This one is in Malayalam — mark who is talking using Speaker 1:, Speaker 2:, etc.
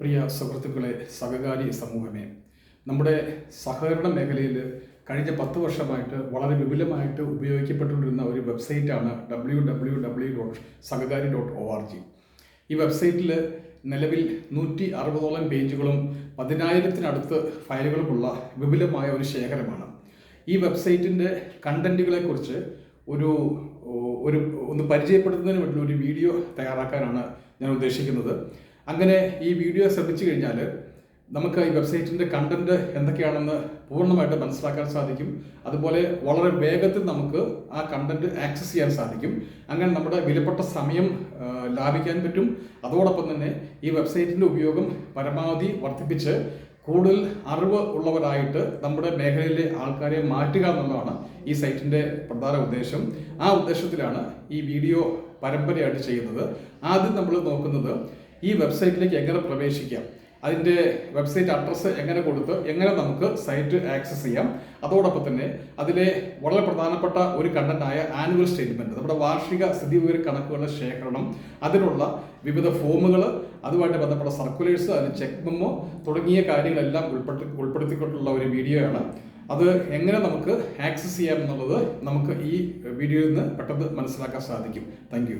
Speaker 1: പ്രിയ സുഹൃത്തുക്കളെ സഹകാരി സമൂഹമേ നമ്മുടെ സഹകരണ മേഖലയിൽ കഴിഞ്ഞ പത്ത് വർഷമായിട്ട് വളരെ വിപുലമായിട്ട് ഉപയോഗിക്കപ്പെട്ടുകൊണ്ടിരുന്ന ഒരു വെബ്സൈറ്റാണ് W W W dot Sahakari dot O R G ഈ വെബ്സൈറ്റിൽ നിലവിൽ നൂറ്റി അറുപതോളം പേജുകളും പതിനായിരത്തിനടുത്ത് ഫയലുകളുമുള്ള വിപുലമായ ഒരു ശേഖരമാണ്. ഈ വെബ്സൈറ്റിന്റെ കണ്ടന്റുകളെക്കുറിച്ച് ഒരു ഒരു ഒന്ന് പരിചയപ്പെടുത്തുന്നതിന് വേണ്ടി ഒരു വീഡിയോ തയ്യാറാക്കാനാണ് ഞാൻ ഉദ്ദേശിക്കുന്നത്. അങ്ങനെ ഈ വീഡിയോ ശ്രദ്ധിച്ചു കഴിഞ്ഞാൽ നമുക്ക് ഈ വെബ്സൈറ്റിന്റെ കണ്ടന്റ് എന്തൊക്കെയാണെന്ന് പൂർണമായിട്ട് മനസ്സിലാക്കാൻ സാധിക്കും. അതുപോലെ വളരെ വേഗത്തിൽ നമുക്ക് ആ കണ്ടന്റ് ആക്സസ് ചെയ്യാൻ സാധിക്കും. അങ്ങനെ നമ്മുടെ വിലപ്പെട്ട സമയം ലാഭിക്കാൻ പറ്റും. അതോടൊപ്പം തന്നെ ഈ വെബ്സൈറ്റിന്റെ ഉപയോഗം പരമാവധി വർദ്ധിപ്പിച്ച് കൂടുതൽ അറിവ് ഉള്ളവരായിട്ട് നമ്മുടെ മേഖലയിലെ ആൾക്കാരെ മാറ്റുക എന്നുള്ളതാണ് ഈ സൈറ്റിന്റെ പ്രധാന ഉദ്ദേശം. ആ ഉദ്ദേശത്തിലാണ് ഈ വീഡിയോ പരമ്പരയായിട്ട് ചെയ്യുന്നത്. ആദ്യം നമ്മൾ നോക്കുന്നത് ഈ വെബ്സൈറ്റിലേക്ക് എങ്ങനെ പ്രവേശിക്കാം? അതിന്റെ വെബ്സൈറ്റ് അഡ്രസ്സ് എങ്ങനെ കൊടുത്ത് എങ്ങനെ നമുക്ക് സൈറ്റ് ആക്സസ് ചെയ്യാം? അതോടൊപ്പം തന്നെ അതിലെ വളരെ പ്രധാനപ്പെട്ട ഒരു കണ്ടന്റായ ആനുവൽ സ്റ്റേറ്റ്മെന്റ് നമ്മുടെ വാർഷിക സ്ഥിതിവിവര കണക്കുകളുടെ ശേഖരണം അതിനുള്ള വിവിധ ഫോമുകൾ അതുമായിട്ട് ബന്ധപ്പെട്ട സർക്കുലേഴ്സ് അതിൽ ചെക്ക് മെമ്മോ തുടങ്ങിയ കാര്യങ്ങളെല്ലാം ഉൾപ്പെടുത്തി ഉൾപ്പെടുത്തിക്കൊണ്ടുള്ള ഒരു വീഡിയോയാണ്. അത് എങ്ങനെ നമുക്ക് ആക്സസ് ചെയ്യാം എന്നുള്ളത് നമുക്ക് ഈ വീഡിയോയിൽ നിന്ന് പെട്ടെന്ന് മനസ്സിലാക്കാൻ സാധിക്കും. താങ്ക്